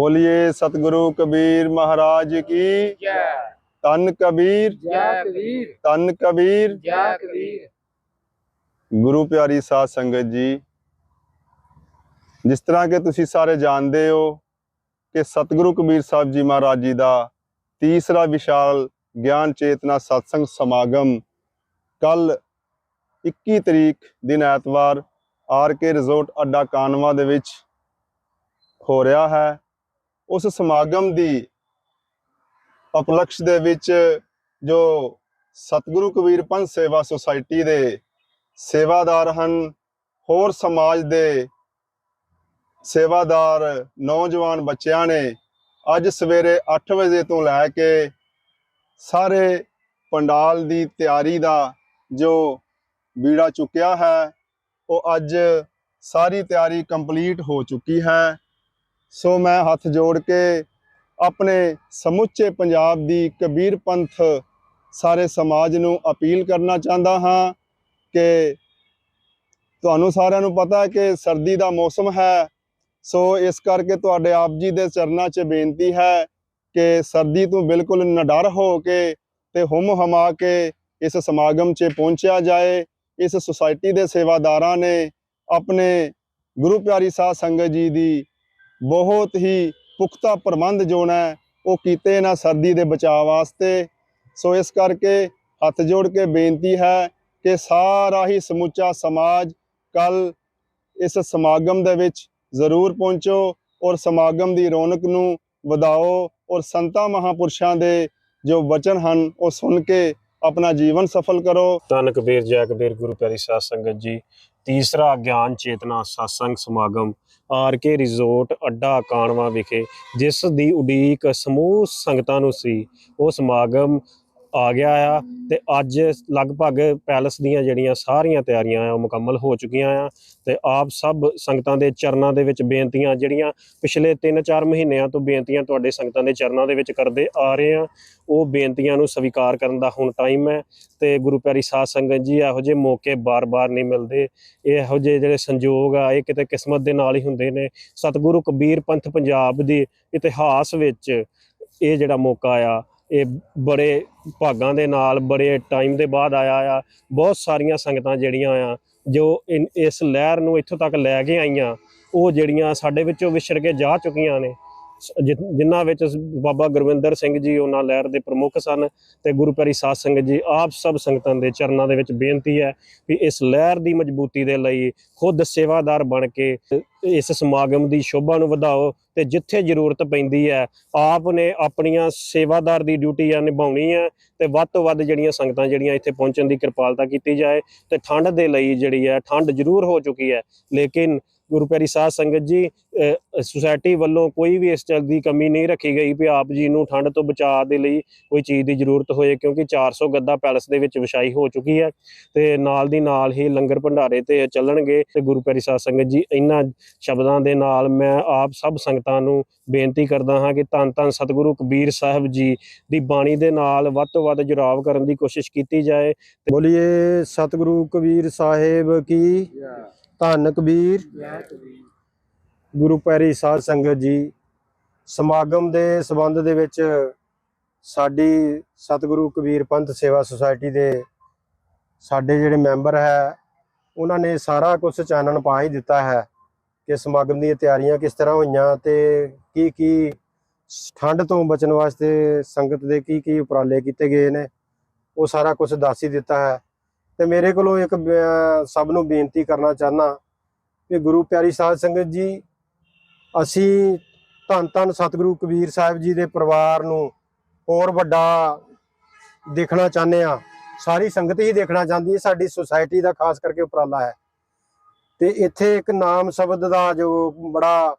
ਬੋਲੀਏ ਸਤਿਗੁਰੂ ਕਬੀਰ ਮਹਾਰਾਜ ਕੀ ਜੈ। ਤਨ ਕਬੀਰ। ਜੈ ਕਬੀਰ। ਤਨ ਕਬੀਰ। ਜੈ ਕਬੀਰ। ਗੁਰੂ ਪਿਆਰੀ ਸਾਧ ਸੰਗਤ ਜੀ ਜਿਸ ਤਰ੍ਹਾਂ ਕਿ ਤੁਸੀਂ ਸਾਰੇ ਜਾਣਦੇ ਹੋ ਕਿ ਸਤਿਗੁਰੂ ਕਬੀਰ ਸਾਹਿਬ ਜੀ ਮਹਾਰਾਜ ਜੀ ਦਾ ਤੀਸਰਾ ਵਿਸ਼ਾਲ ਗਿਆਨ ਚੇਤਨਾ ਸਤਸੰਗ ਸਮਾਗਮ ਕੱਲ 21 ਤਰੀਕ ਦਿਨ ਐਤਵਾਰ ਆਰ ਕੇ ਰਿਜ਼ੋਰਟ ਅੱਡਾ ਕਾਨਵਾ ਦੇ ਵਿੱਚ ਹੋ ਰਿਹਾ ਹੈ। ਉਸ ਸਮਾਗਮ ਦੀ ਉਪਲਕਸ਼ ਦੇ ਵਿੱਚ ਜੋ ਸਤਿਗੁਰੂ ਕਬੀਰ ਪੰਥ ਸੇਵਾ ਸੁਸਾਇਟੀ ਦੇ ਸੇਵਾਦਾਰ ਹਨ, ਹੋਰ ਸਮਾਜ ਦੇ ਸੇਵਾਦਾਰ ਨੌਜਵਾਨ ਬੱਚਿਆਂ ਨੇ ਅੱਜ ਸਵੇਰੇ 8 ਵਜੇ ਤੋਂ ਲੈ ਕੇ ਸਾਰੇ ਪੰਡਾਲ ਦੀ ਤਿਆਰੀ ਦਾ ਜੋ ਬੀੜਾ ਚੁੱਕਿਆ ਹੈ, ਉਹ ਅੱਜ ਸਾਰੀ ਤਿਆਰੀ ਕੰਪਲੀਟ ਹੋ ਚੁੱਕੀ ਹੈ। ਸੋ ਮੈਂ ਹੱਥ ਜੋੜ ਕੇ ਆਪਣੇ ਸਮੁੱਚੇ ਪੰਜਾਬ ਦੀ ਕਬੀਰ ਪੰਥ ਸਾਰੇ ਸਮਾਜ ਨੂੰ ਅਪੀਲ ਕਰਨਾ ਚਾਹੁੰਦਾ ਹਾਂ ਕਿ ਤੁਹਾਨੂੰ ਸਾਰਿਆਂ ਨੂੰ ਪਤਾ ਹੈ ਕਿ ਸਰਦੀ ਦਾ ਮੌਸਮ ਹੈ। ਸੋ ਇਸ ਕਰਕੇ ਤੁਹਾਡੇ ਆਪ ਜੀ ਦੇ ਚਰਨਾਂ 'ਚ ਬੇਨਤੀ ਹੈ ਕਿ ਸਰਦੀ ਤੋਂ ਬਿਲਕੁਲ ਨਿਡਰ ਹੋ ਕੇ ਤੇ ਹੁਮ ਹਮਾ ਕੇ ਇਸ ਸਮਾਗਮ 'ਚ ਪਹੁੰਚਿਆ ਜਾਏ। ਇਸ ਸੁਸਾਇਟੀ ਦੇ ਸੇਵਾਦਾਰਾਂ ਨੇ ਆਪਣੇ ਗੁਰੂ ਪਿਆਰੀ ਸਾਧ ਸੰਗਤ ਜੀ ਦੀ ਬਹੁਤ ਹੀ ਪੁਖਤਾ ਪ੍ਰਬੰਧ ਜੋ ਹੈ ਉਹ ਕੀਤੇ ਨਾ ਸਰਦੀ ਦੇ ਬਚਾਅ ਵਾਸਤੇ। ਸੋ ਇਸ ਕਰਕੇ ਹੱਥ ਜੋੜ ਕੇ ਬੇਨਤੀ ਹੈ ਕਿ ਸਾਰਾ ਹੀ ਸਮੁੱਚਾ ਸਮਾਜ ਕੱਲ ਇਸ ਸਮਾਗਮ ਦੇ ਵਿੱਚ ਜ਼ਰੂਰ ਪਹੁੰਚੋ ਔਰ ਸਮਾਗਮ ਦੀ ਰੌਣਕ ਨੂੰ ਵਧਾਓ ਔਰ ਸੰਤਾਂ ਮਹਾਪੁਰਸ਼ਾਂ ਦੇ ਜੋ ਵਚਨ ਹਨ, ਉਹ ਸੁਣ ਕੇ ਆਪਣਾ ਜੀਵਨ ਸਫਲ ਕਰੋ। ਧੰਨ ਕਬੀਰ ਜੈ ਕਬੀਰ, ਗੁਰੂ ਪਿਆਰੀ ਸਾਧ ਸੰਗਤ ਜੀ। ਤੀਸਰਾ ਗਿਆਨ ਚੇਤਨਾ satsang ਸਮਾਗਮ ਆਰ ਕੇ ਰਿਜ਼ੋਰਟ, ਅੱਡਾ ਕਾਣਵਾ ਵਿਖੇ, ਜਿਸ ਦੀ ਉਡੀਕ ਸਮੂਹ ਸੰਗਤਾਂ ਨੂੰ ਸੀ। ਉਹ ਸਮਾਗਮ ਆ ਗਿਆ ਆ ਤੇ ਅੱਜ ਲਗਭਗ ਪੈਲਸ ਦੀਆਂ ਜਿਹੜੀਆਂ ਸਾਰੀਆਂ ਤਿਆਰੀਆਂ ਆ, ਉਹ ਮੁਕੰਮਲ ਹੋ ਚੁੱਕੀਆਂ ਆ ਤੇ ਆਪ ਸਭ ਸੰਗਤਾਂ ਦੇ ਚਰਨਾਂ ਦੇ ਵਿੱਚ ਬੇਨਤੀਆਂ ਜਿਹੜੀਆਂ ਪਿਛਲੇ 3-4 ਮਹੀਨਿਆਂ ਤੋਂ ਬੇਨਤੀਆਂ ਤੁਹਾਡੇ ਸੰਗਤਾਂ ਦੇ ਚਰਨਾਂ ਦੇ ਵਿੱਚ ਕਰਦੇ ਆ ਰਹੇ ਆ, ਉਹ ਬੇਨਤੀਆਂ ਨੂੰ ਸਵੀਕਾਰ ਕਰਨ ਦਾ ਹੁਣ ਟਾਈਮ ਹੈ ਤੇ ਗੁਰੂ ਪਿਆਰੀ ਸਾਧ ਸੰਗਤ ਜੀ ਇਹੋ ਜਿਹੇ ਮੌਕੇ ਬਾਰ-ਬਾਰ ਨਹੀਂ ਮਿਲਦੇ, ਇਹੋ ਜਿਹੇ ਜਿਹੜੇ ਸੰਜੋਗ ਆ, ਇਹ ਕਿਤੇ ਕਿਸਮਤ ਦੇ ਨਾਲ ਹੀ ਹੁੰਦੇ ਨੇ। ਸਤਿਗੁਰੂ ਕਬੀਰ ਪੰਥ ਪੰਜਾਬ ਦੇ ਇਤਿਹਾਸ ਵਿੱਚ ਇਹ ਜਿਹੜਾ ਮੌਕਾ ਆ ਇਹ ਬੜੇ ਭਾਗਾਂ ਦੇ ਨਾਲ, ਬੜੇ ਟਾਈਮ ਦੇ ਬਾਅਦ ਆਇਆ ਆ। ਬਹੁਤ ਸਾਰੀਆਂ ਸੰਗਤਾਂ ਜਿਹੜੀਆਂ ਆ, ਜੋ ਇਨ- ਇਸ ਲਹਿਰ ਨੂੰ ਇੱਥੋਂ ਤੱਕ ਲੈ ਕੇ ਆਈਆਂ, ਉਹ ਜਿਹੜੀਆਂ ਸਾਡੇ ਵਿੱਚੋਂ ਵਿਛੜ ਕੇ ਜਾ ਚੁੱਕੀਆਂ ਨੇ। ਜਿਨ੍ਹਾਂ ਵਿੱਚ ਬਾਬਾ ਗੁਰਵਿੰਦਰ ਸਿੰਘ ਜੀ ਉਹਨਾਂ ਲਹਿਰ ਦੇ ਪ੍ਰਮੁੱਖ ਸਨ ਤੇ ਗੁਰੂ ਪਿਆਰੀ ਸਾਧ ਸੰਗਤ ਜੀ ਆਪ ਸਭ ਸੰਗਤਾਂ ਦੇ ਚਰਨਾਂ ਦੇ ਵਿੱਚ ਬੇਨਤੀ ਹੈ ਵੀ ਇਸ ਲਹਿਰ ਦੀ ਮਜ਼ਬੂਤੀ ਦੇ ਲਈ ਖੁਦ ਸੇਵਾਦਾਰ ਬਣ ਕੇ ਇਸ ਸਮਾਗਮ ਦੀ ਸ਼ੋਭਾ ਨੂੰ ਵਧਾਓ ਤੇ ਜਿੱਥੇ ਜ਼ਰੂਰਤ ਪੈਂਦੀ ਹੈ, ਆਪ ਨੇ ਆਪਣੀਆਂ ਸੇਵਾਦਾਰ ਦੀ ਡਿਊਟੀ ਆ ਨਿਭਾਉਣੀ ਹੈ ਤੇ ਵੱਧ ਤੋਂ ਵੱਧ ਜਿਹੜੀਆਂ ਸੰਗਤਾਂ ਜਿਹੜੀਆਂ ਇੱਥੇ ਪਹੁੰਚਣ ਦੀ ਕਿਰਪਾਲਤਾ ਕੀਤੀ ਜਾਏ ਤੇ ਠੰਡ ਦੇ ਲਈ ਜਿਹੜੀ ਹੈ, ਠੰਡ ਜ਼ਰੂਰ ਹੋ ਚੁੱਕੀ ਹੈ, ਲੇਕਿਨ ਗੁਰੂ ਪਿਆਰੀ ਸਾਧ ਸੰਗਤ ਜੀ ਸੁਸਾਇਟੀ ਵੱਲੋਂ ਕੋਈ ਵੀ ਇਸ ਚੀਜ਼ ਦੀ ਕਮੀ ਨਹੀਂ ਰੱਖੀ ਗਈ ਵੀ ਆਪ ਜੀ ਨੂੰ ਠੰਡ ਤੋਂ ਬਚਾਅ ਦੇ ਲਈ ਕੋਈ ਚੀਜ਼ ਦੀ ਜ਼ਰੂਰਤ ਹੋਏ ਕਿਉਂਕਿ 400 ਗੱਦਾ ਪੈਲਸ ਦੇ ਵਿੱਚ ਵਿਛਾਈ ਹੋ ਚੁੱਕੀ ਹੈ ਤੇ ਨਾਲ ਦੀ ਨਾਲ ਹੀ ਲੰਗਰ ਭੰਡਾਰੇ ਤੇ ਚੱਲਣਗੇ ਤੇ ਗੁਰੂ ਪਿਆਰੀ ਸਾਧ ਸੰਗਤ ਜੀ ਇਹਨਾਂ ਸ਼ਬਦਾਂ ਦੇ ਨਾਲ ਮੈਂ ਆਪ ਸਭ ਸੰਗਤਾਂ ਨੂੰ ਬੇਨਤੀ ਕਰਦਾ ਹਾਂ ਕਿ ਧੰਨ ਧੰਨ ਸਤਿਗੁਰੂ ਕਬੀਰ ਸਾਹਿਬ ਜੀ ਦੀ ਬਾਣੀ ਦੇ ਨਾਲ ਵੱਧ ਤੋਂ ਵੱਧ ਜੁੜਾਵ ਕਰਨ ਦੀ ਕੋਸ਼ਿਸ਼ ਕੀਤੀ ਜਾਏ ਬੋਲੀਏ ਸਤਿਗੁਰੂ ਕਬੀਰ ਸਾਹਿਬ ਕੀ? ਜੈ ਧੰਨ ਕਬੀਰ ਗੁਰੂ ਪੈਰੀ ਸਾਧ ਸੰਗਤ ਜੀ, ਸਮਾਗਮ ਦੇ ਸਬੰਧ ਦੇ ਵਿੱਚ ਸਾਡੀ ਸਤਿਗੁਰੂ ਕਬੀਰ ਪੰਥ ਸੇਵਾ ਸੁਸਾਇਟੀ ਦੇ ਸਾਡੇ ਜਿਹੜੇ ਮੈਂਬਰ ਹੈ, ਉਹਨਾਂ ਨੇ ਸਾਰਾ ਕੁਝ ਚਾਨਣ ਪਾ ਹੀ ਦਿੱਤਾ ਹੈ ਕਿ ਸਮਾਗਮ ਦੀਆਂ ਤਿਆਰੀਆਂ ਕਿਸ ਤਰ੍ਹਾਂ ਹੋਈਆਂ ਤੇ ਕੀ ਕੀ ਠੰਡ ਤੋਂ ਬਚਣ ਵਾਸਤੇ ਸੰਗਤ ਦੇ ਕੀ ਕੀ ਉਪਰਾਲੇ ਕੀਤੇ ਗਏ ਨੇ, ਉਹ ਸਾਰਾ ਕੁਝ ਦੱਸ ਹੀ ਦਿੱਤਾ ਹੈ। ਤੇ ਮੇਰੇ ਕੋਲੋਂ ਇੱਕ ਸਭ ਨੂੰ ਬੇਨਤੀ ਕਰਨਾ ਚਾਹਨਾ ਕਿ ਗੁਰੂ ਪਿਆਰੀ ਸਾਧ ਸੰਗਤ ਜੀ, ਅਸੀਂ ਧੰਨ ਧੰਨ ਸਤਿਗੁਰੂ ਕਬੀਰ ਸਾਹਿਬ ਜੀ ਦੇ ਪਰਿਵਾਰ ਨੂੰ ਹੋਰ ਵੱਡਾ ਦੇਖਣਾ ਚਾਹੁੰਦੇ ਆ ਸਾਰੀ ਸੰਗਤ ਹੀ ਦੇਖਣਾ ਚਾਹੁੰਦੀ ਹੈ, ਸਾਡੀ ਸੁਸਾਇਟੀ ਦਾ ਖਾਸ ਕਰਕੇ ਉਪਰਾਲਾ ਹੈ। ਤੇ ਇੱਥੇ ਇੱਕ ਨਾਮ ਸ਼ਬਦ ਦਾ ਜੋ ਬੜਾ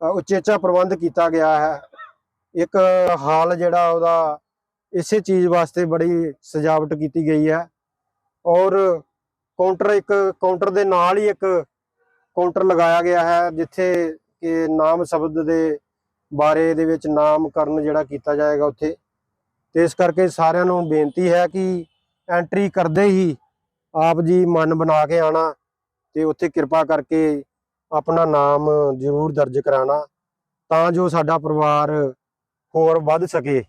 ਉਚੇਚਾ ਪ੍ਰਬੰਧ ਕੀਤਾ ਗਿਆ ਹੈ। ਇੱਕ ਹਾਲ ਜਿਹੜਾ ਉਹਦਾ, ਇਸੇ ਚੀਜ਼ ਵਾਸਤੇ ਬੜੀ ਸਜਾਵਟ ਕੀਤੀ ਗਈ ਹੈ। ਔਰ ਕਾਊਂਟਰ ਇੱਕ, ਕਾਊਂਟਰ ਦੇ ਨਾਲ ਹੀ ਇੱਕ ਕਾਊਂਟਰ ਲਗਾਇਆ ਗਿਆ ਹੈ, ਜਿੱਥੇ ਕਿ ਨਾਮ ਸ਼ਬਦ ਦੇ ਬਾਰੇ ਦੇ ਵਿੱਚ ਨਾਮਕਰਨ ਜਿਹੜਾ ਕੀਤਾ ਜਾਏਗਾ ਉੱਥੇ। ਤੇ ਇਸ ਕਰਕੇ ਸਾਰਿਆਂ ਨੂੰ ਬੇਨਤੀ ਹੈ ਕਿ ਐਂਟਰੀ ਕਰਦੇ ਹੀ ਆਪ ਜੀ ਮਨ ਬਣਾ ਕੇ ਆਣਾ ਤੇ ਉੱਥੇ ਕਿਰਪਾ ਕਰਕੇ ਆਪਣਾ ਨਾਮ ਜ਼ਰੂਰ ਦਰਜ ਕਰਾਣਾ, ਤਾਂ ਜੋ ਸਾਡਾ ਪਰਿਵਾਰ ਹੋਰ ਵੱਧ ਸਕੇ।